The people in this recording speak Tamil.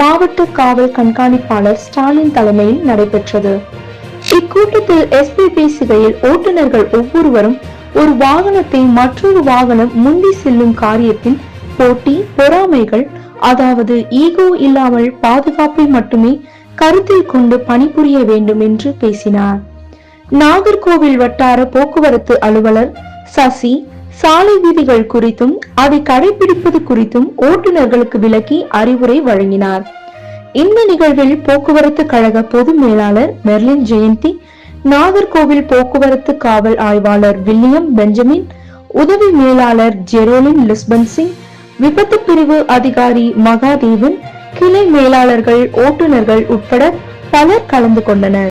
மாவட்ட காவல் கண்காணிப்பாளர் ஸ்டாலின் தலைமையில் நடைபெற்றது. இக்கூட்டத்தில் எஸ்பி பேசுகையில் ஓட்டுநர்கள் ஒவ்வொருவரும் ஒரு வாகனத்தை மற்றொரு வாகனம் முந்தி செல்லும் காரியத்தில் போட்டி பொறாமைகள் அதாவது ஈகோ இல்லாமல் பாதுகாப்பை மட்டுமே கருத்தில் கொண்டு பணிபுரிய வேண்டும் என்று பேசினார். நாகர்கோவில் வட்டார போக்குவரத்து அலுவலர் சசி சாலை விதிகள் குறித்தும் அதை கடைபிடிப்பது குறித்தும் ஓட்டுநர்களுக்கு விளக்கி அறிவுரை வழங்கினார். இந்த நிகழ்வில் போக்குவரத்து கழக பொது மேலாளர் மெர்லின் ஜெயந்தி நாகர்கோவில் போக்குவரத்து காவல் ஆய்வாளர் வில்லியம் பெஞ்சமின் உதவி மேலாளர் ஜெரோலின் லிஸ்பன் சிங் விபத்து பிரிவு அதிகாரி மகாதேவன் கிளை மேலாளர்கள் ஓட்டுநர்கள் உட்பட பலர் கலந்து கொண்டனர்.